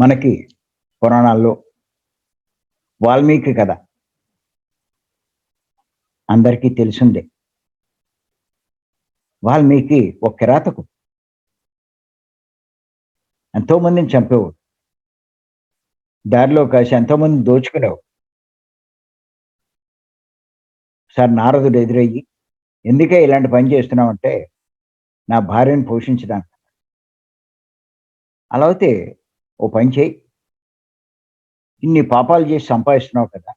మనకి పురాణాల్లో వాల్మీకి కథ అందరికీ తెలిసిందే. వాల్మీకి ఒక కిరాతకు ఎంతో మందిని చంపేవాడు. దారిలో కాసి ఎంతో మందిని దోచుకునేవాడు. సార్ నారదుడు ఎదురయ్యి ఎందుకే ఇలాంటి పని చేస్తున్నామంటే నా భార్యను పోషించడానికి. అలా అయితే ఓ పని చేయి. ఇన్ని పాపాలు చేసి సంపాదిస్తున్నావు కదా.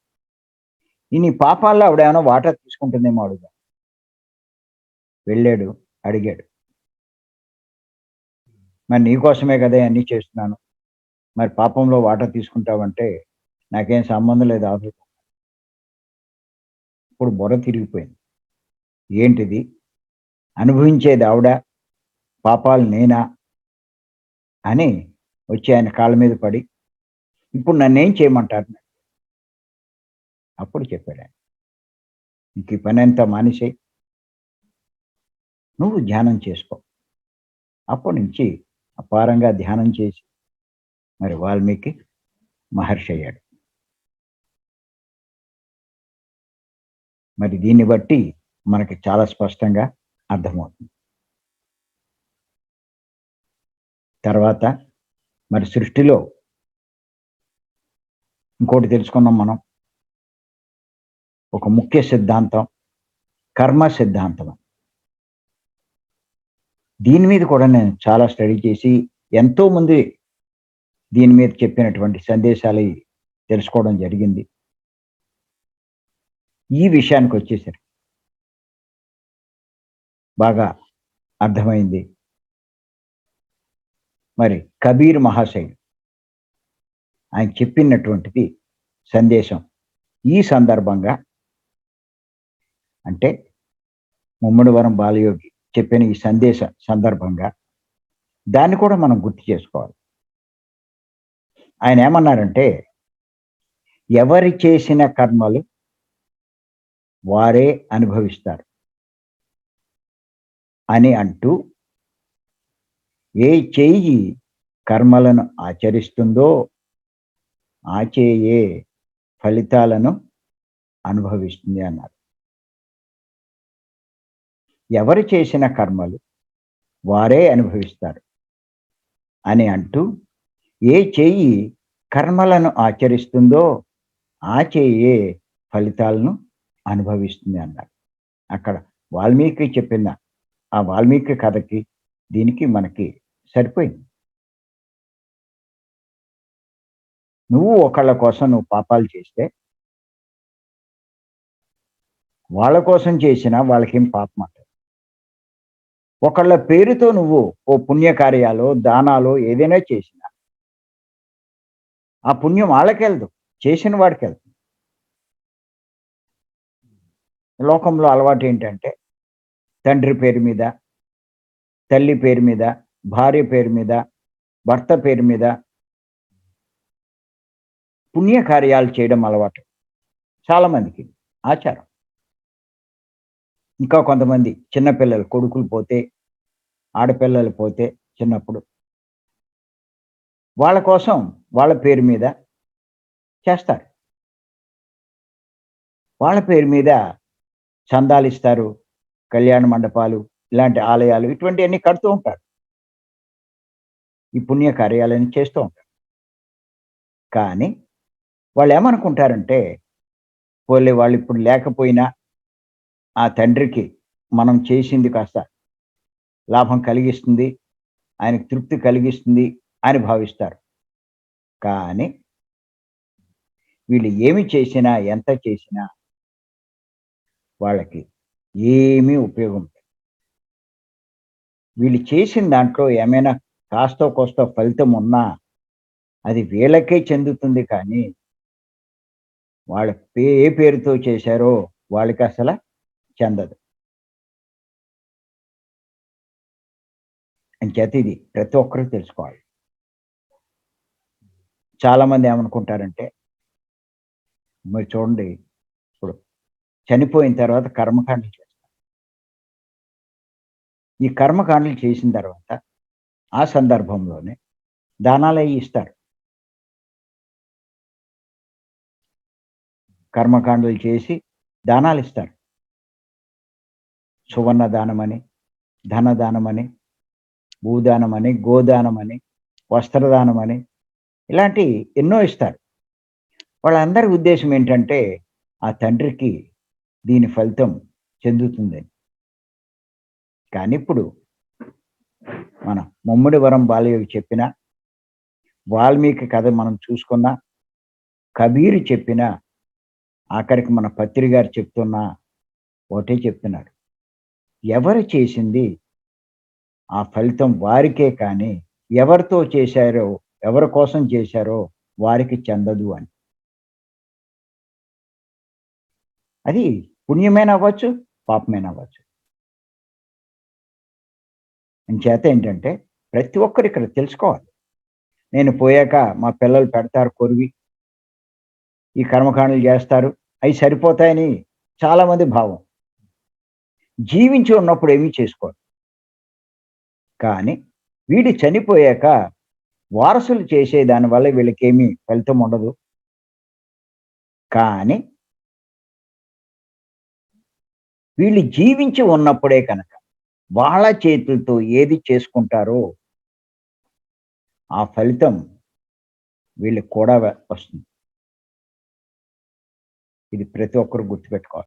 ఇన్ని పాపాల్లో ఆవిడ ఏమైనా వాటా తీసుకుంటుందేమో అడుగుదా వెళ్ళాడు అడిగాడు. మరి నీకోసమే కదా అన్నీ చేస్తున్నాను. మరి పాపంలో వాటా తీసుకుంటావంటే నాకేం సంబంధం లేదు ఆఫీస్ ఇప్పుడు బుర్ర తిరిగిపోయింది. ఏంటిది? అనుభవించేది ఆవిడ పాపాలు నేనా? అని వచ్చి ఆయన కాళ్ళ మీద పడి ఇప్పుడు నన్నేం చేయమంటారు అప్పుడు చెప్పాడు ఆయన ఇంక ఈ పని అంతా మానేసాయి. నువ్వు ధ్యానం చేసుకో. అప్పటి నుంచి అపారంగా ధ్యానం చేసి మరి వాల్మీకి మహర్షి అయ్యాడు. మరి దీన్ని బట్టి మనకి చాలా స్పష్టంగా అర్థమవుతుంది. తర్వాత మరి సృష్టిలో ఇంకోటి తెలుసుకున్నాం మనం. ఒక ముఖ్య సిద్ధాంతం కర్మ సిద్ధాంతం. దీని మీద కూడా నేను చాలా స్టడీ చేసి ఎంతో మంది దీని మీద చెప్పినటువంటి సందేశాలు తెలుసుకోవడం జరిగింది. ఈ విషయానికి వచ్చేసరికి బాగా అర్థమైంది. మరి కబీర్ మహాశయుడు. ఆయన చెప్పినటువంటిది సందేశం. ఈ సందర్భంగా అంటే ముమ్మడివరం బాలయోగి చెప్పిన ఈ సందేశ సందర్భంగా దాన్ని కూడా మనం గుర్తు చేసుకోవాలి. ఆయన ఏమన్నారంటే ఎవరి చేసిన కర్మలు వారే అనుభవిస్తారు అని అంటూ ఏ చేయి కర్మలను ఆచరిస్తుందో ఆ ఫలితాలను అనుభవిస్తుంది అన్నారు. ఎవరు చేసిన కర్మలు వారే అనుభవిస్తారు అని అంటూ ఏ చేయి కర్మలను ఆచరిస్తుందో ఆ చేయే ఫలితాలను అనుభవిస్తుంది అన్నారు. అక్కడ వాల్మీకి చెప్పిన ఆ వాల్మీకి కథకి దీనికి మనకి సరిపోయింది. నువ్వు ఒకళ్ళ కోసం నువ్వు పాపాలు చేస్తే వాళ్ళ కోసం చేసినా వాళ్ళకేం పాపం అంటారు. ఒకళ్ళ పేరుతో నువ్వు ఓ పుణ్యకార్యాలు దానాలు ఏదైనా చేసినా ఆ పుణ్యం వాళ్ళకెళ్ళదు చేసిన వాడికి వెళ్తుంది లోకంలో అలవాటు ఏంటంటే తండ్రి పేరు మీద తల్లి పేరు మీద భార్య పేరు మీద భర్త పేరు మీద పుణ్యకార్యాలు చేయడం అలవాటు. చాలామందికి ఆచారం. ఇంకా కొంతమంది చిన్నపిల్లలు కొడుకులు పోతే ఆడపిల్లలు పోతే చిన్నప్పుడు వాళ్ళ కోసం వాళ్ళ పేరు మీద చేస్తారు. వాళ్ళ పేరు మీద చందాలు ఇస్తారు కళ్యాణ మండపాలు ఇలాంటి ఆలయాలు ఇటువంటివన్నీ కడుతూ ఉంటారు ఈ పుణ్య కార్యాలయం చేస్తూ ఉంటారు కానీ వాళ్ళు ఏమనుకుంటారంటే పోలే వాళ్ళు ఇప్పుడు లేకపోయినా ఆ తండ్రికి మనం చేసింది కాస్త లాభం కలిగిస్తుంది ఆయనకు తృప్తి కలిగిస్తుంది అని భావిస్తారు. కానీ వీళ్ళు ఏమి చేసినా ఎంత చేసినా వాళ్ళకి ఏమీ ఉపయోగం లేదు. వీళ్ళు చేసిన దాంట్లో ఏమైనా కాస్తో కోస్తో ఫలితం ఉన్నా అది వీళ్ళకే చెందుతుంది కానీ వాళ్ళ పే ఏ పేరుతో చేశారో వాళ్ళకి అసలు చెందదు. అంచేత ఇది ప్రతి ఒక్కరూ తెలుసుకోవాలి. చాలామంది ఏమనుకుంటారంటే మీరు చూడండి ఇప్పుడు చనిపోయిన తర్వాత కర్మకాండలు ఈ కర్మకాండలు చేసిన తర్వాత ఆ సందర్భంలోనే దానాలు అవి ఇస్తారు. కర్మకాండలు చేసి దానాలు ఇస్తారు. సువర్ణ దానమని ధనదానమని భూదానమని గోదానమని వస్త్రదానమని ఇలాంటి ఎన్నో ఇస్తారు. వాళ్ళందరి ఉద్దేశం ఏంటంటే ఆ తండ్రికి దీని ఫలితం చెందుతుందని. కానీ ఇప్పుడు మన ముమ్మడి వరం బాలయోగి చెప్పిన వాల్మీకి కథ మనం చూసుకున్న కబీరు చెప్పిన ఆఖరికి మన పత్రి గారు చెప్తున్నా ఒకటే చెప్తున్నాడు. ఎవరు చేసింది ఆ ఫలితం వారికే కానీ ఎవరితో చేశారో ఎవరి కోసం చేశారో వారికి చెందదు అని. అది పుణ్యమైన అవ్వచ్చు పాపమైన అవ్వచ్చు చేత ఏంటంటే ప్రతి ఒక్కరు ఇక్కడ తెలుసుకోవాలి. నేను పోయాక మా పిల్లలు పెడతారు కొరివి. ఈ కర్మకాండలు చేస్తారు. అవి సరిపోతాయని చాలామంది భావం. జీవించి ఉన్నప్పుడు ఏమీ చేసుకోరు. కానీ వీడు చనిపోయాక వారసులు చేసే దానివల్ల వీళ్ళకేమీ ఫలితం ఉండదు. కానీ వీళ్ళు జీవించి ఉన్నప్పుడే కనుక వాళ్ళ చేతులతో ఏది చేసుకుంటారో ఆ ఫలితం వీళ్ళకి కూడా వస్తుంది. ఇది ప్రతి ఒక్కరు గుర్తుపెట్టుకోవాలి.